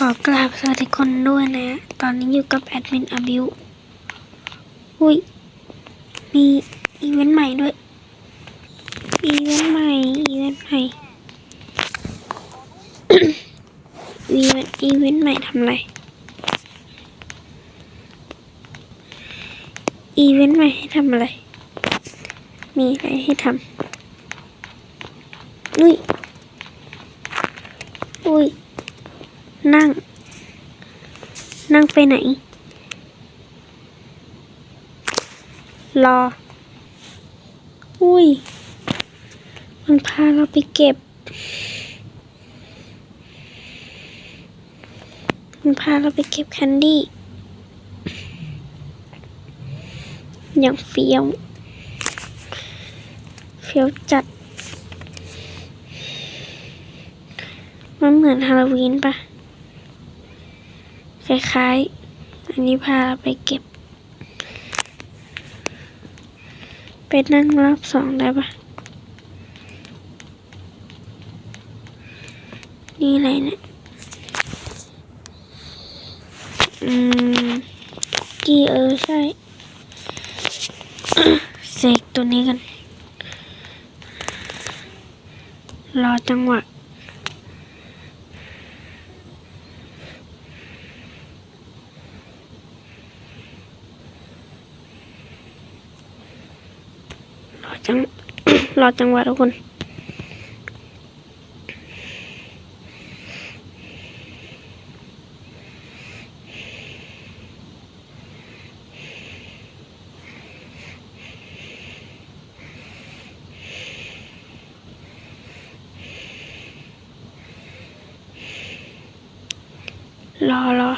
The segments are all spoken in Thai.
ขอกราบสวัสดีคนด้วยนะ ตอนนี้อยู่กับแอดมินอบิวอุ้ย มีอีเวนต์ใหม่ด้วย อีเวนต์ใหม่ อีเวนต์ใหม่ อีเวนต์อีเวนต์ใหม่ทำอะไร อีเวนต์ใหม่ให้ทำอะไร มีอะไรให้ทำอุ้ย อุ้ย นั่ง นั่งไปไหน รอ อุ้ย มันพาเราไปเก็บ มันพาเราไปเก็บแคนดี้ อย่างเฟี้ยว เฟี้ยวจัดมันเหมือนฮาโลวีนปะ คล้ายๆ อันนี้พาเราไปเก็บ ไปนั่งรอบสองได้ปะนี่อะไรเนี่ยอืมกี่เออใช่เสกตัวนี้กัน รอจังหวะ รอจัง รอจังหวะทุกคนรอรอ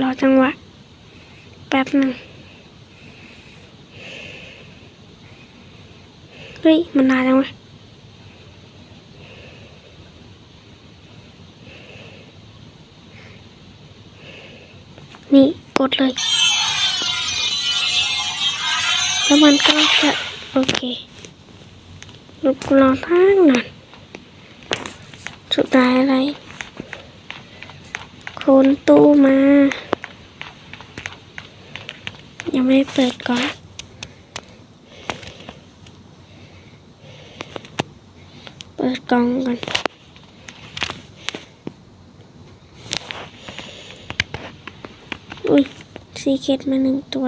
รอจังหวะแป๊บหนึ่ง ฮ้ย มันนานจังวะนี่กดเลย แล้วมันก็จะโอเคลูกรอทั้งนั้นสุดท้ายอะไร คนตู้มา ยังไม่เปิดก่อน ปิดกล่องก่อนอุ้ยซีเคตมาหนึ่งตัว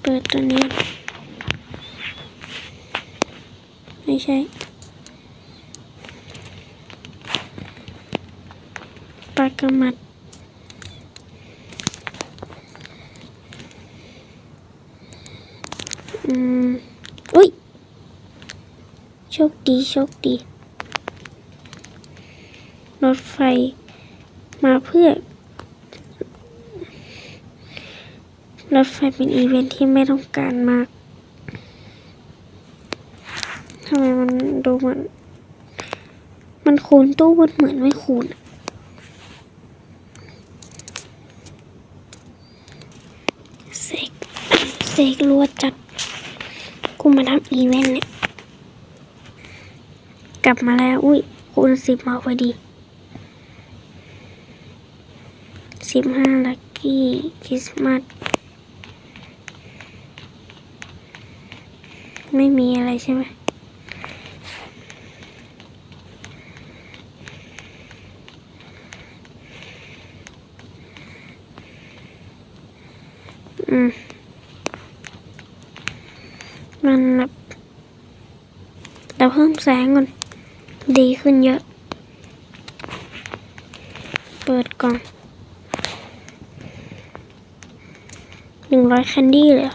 เปิดตัวนี้ ไม่ใช่ ปากระมัดอืม โชคดีโชคดี รถไฟมาเพื่อ รถไฟเป็นอีเวนท์ที่ไม่ต้องการมากทำไมมันดูเหมือน มันคูณตู้มันเหมือนไม่คูณเสกเสกรัวจัด กูมาทำอีเวนต์เนี่ย กลับมาแล้วอุ้ยคูณสิบมาพอดีสิบห้าลักกี้คริสต์มาสไม่มีอะไรใช่ไหมอืมมันแบบเราเพิ่มแสงก่อน ดีขึ้นเยอะ เปิดกล่องหนึ่งร้อยแคนดี้เลยเหรอ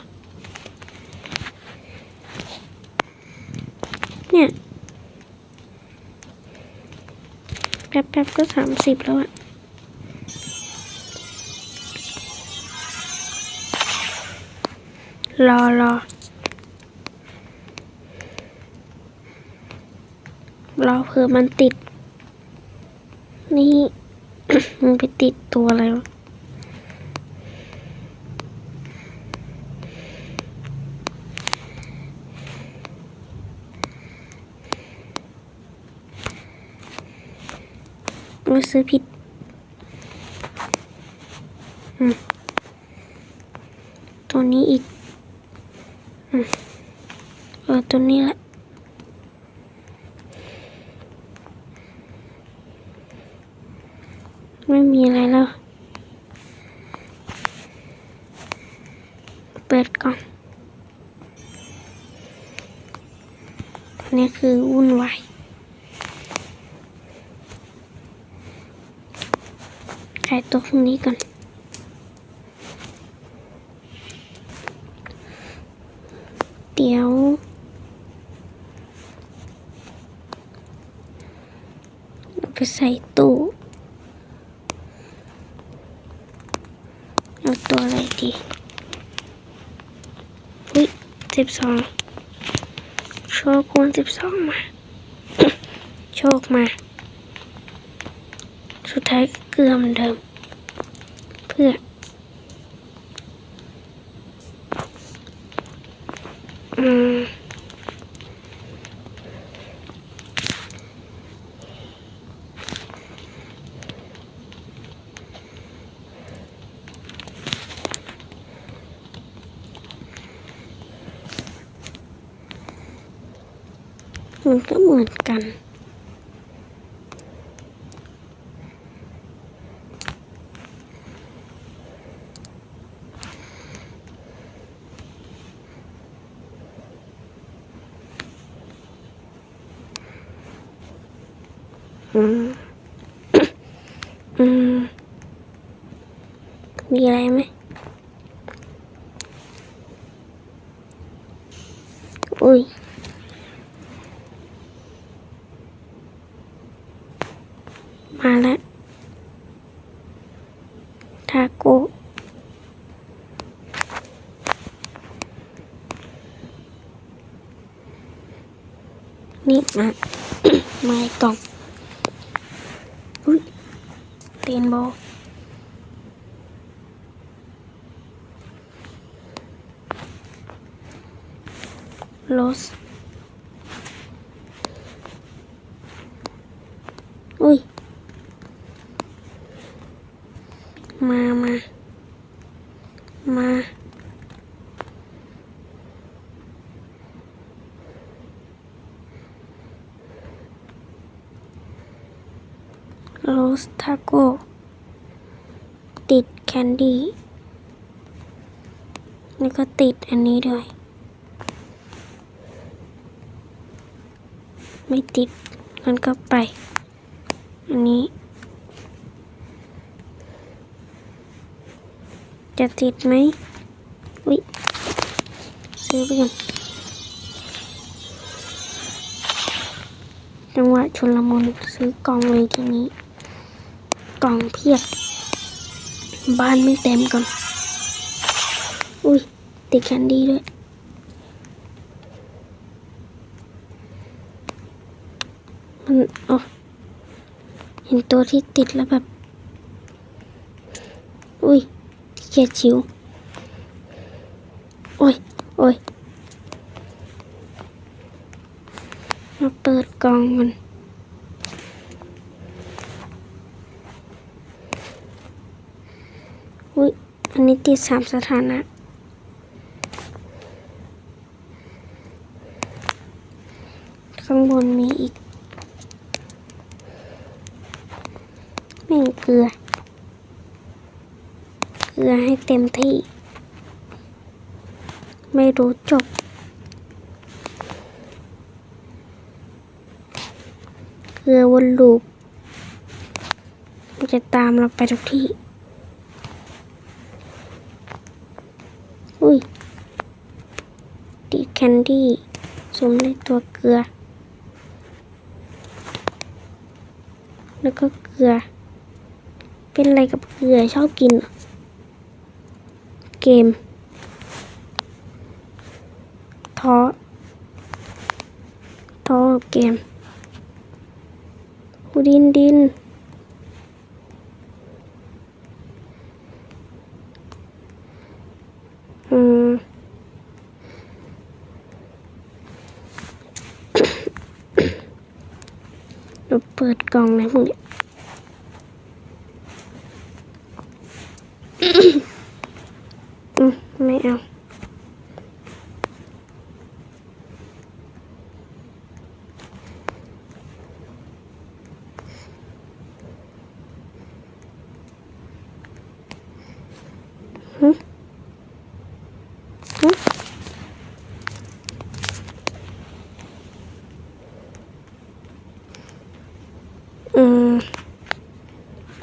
เนี่ยแป๊บๆก็สามสิบแล้วอะรอรอ เราเผื่อมันติด นี่ มันไปติดตัวอะไรวะรู้ซื้อผิดตัวนี้อีก เออ ตัวนี้แหละ เปิดก่อนอันนี้คือวุ่นวายขายตัวพรุ่งนี้ก่อนเดี๋ยวไปใส่ตู้เอาตัวอะไรดี สิบสองโชคคูณสิบสองมา โชคมา สุดท้ายเกลือเหมือนเดิม เพื่อม มันก็เหมือนกัน อืม อืม มีอะไรไหม อุ้ย มาแล้ว ทาโกะ นี่มามาอีกกล่องอุ้ยเตียนโบว์โรสอุ้ย มา มา มา สทาโก้ติดแคนดี้แล้วก็ติดอันนี้ด้วย ไม่ติดมันก็ไป อันนี้ จะติดไหมวิซื้อไปกันจังหวะชนลมุนซื้อกองเลยทีนี้ กล่องเพียบ บ้านไม่เต็มก่อน อุ้ย ติดแคนดี้ด้วย มันอ๋อเห็นตัวที่ติดแล้วแบบ อุ้ยเกียดชิว โอ้ย โอ้ย มาเปิดกล่องมัน อุ้ย อั นี้ติดสามสถานะข้างบนมีอีกแม่งเกลือ เกลือให้เต็มที่ ไม่รู้จบ เกลือวนลูปมันจะตามเราไปทุกที่ อุ้ย ตีแคนดี้สวมในตัวเกลือ แล้วก็เกลือ เป็นอะไรกับเกลือชอบกิน เกม ท้อ ท้อเกมหูดินดิน อืม เปิดกล่องนะพวกเนี้ย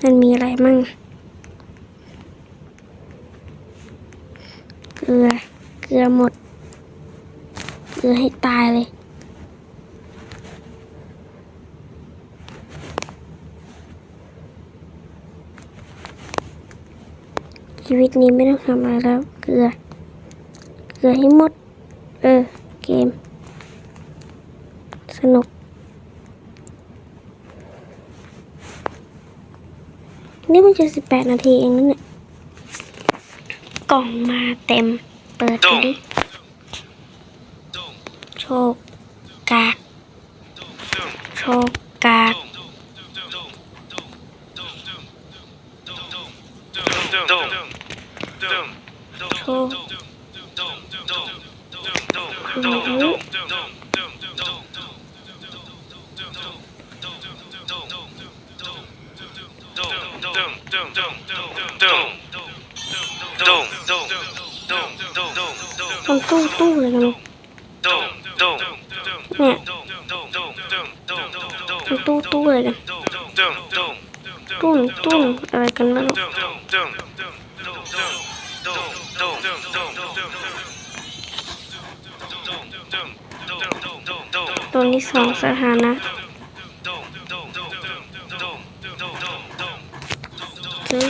มันมีอะไรมั่ง เกลือ เกลือหมด เกลือให้ตายเลยชีวิตนี้ไม่ต้องทำอะไรแล้ว เกลือ เกลือให้หมด เออ เกม สนุก นี่มันจะสิบแปดนาทีเองนั่นเนี่ยกล่องมาเต็ม เปิดดูดิโชค กาก โชค กาก โชครู้ทำตู้ตู้เลยกันเนี่ยทำตู้ตู้เลยกันตู้งตู้งอะไรกันไม่รู้ตัวนี้สองสถานะซื้อ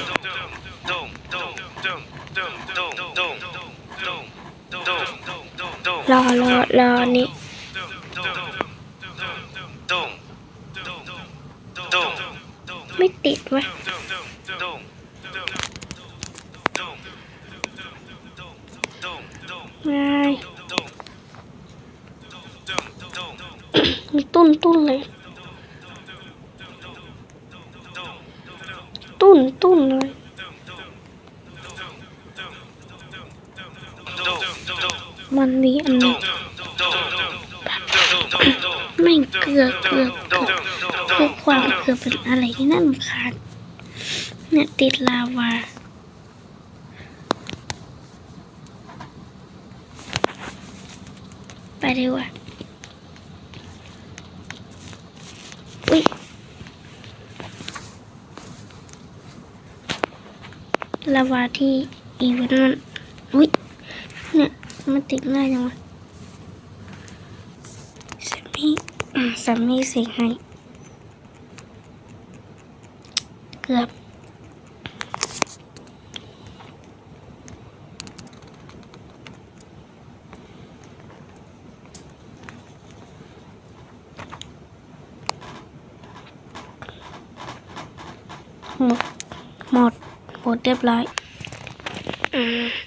รอรอรอนนี้ไม่ติดว้ยไม่มันตุ้นตุ้นเลย ตุ้นตุ้นเลย มันมีอันนี้ไม่เกลือเกลือเกลือเพื่อความเกลือเป็นอะไรที่น่ารำคาญเนี่ยติดลาวาไปดีกว่าอุ้ยลาวาที่อีเวนต์มันอุ้ย มันติดง่ายจังวะสามีสามีเสียงให้ เกือบหมด หมด หมดเรียบร้อย อืม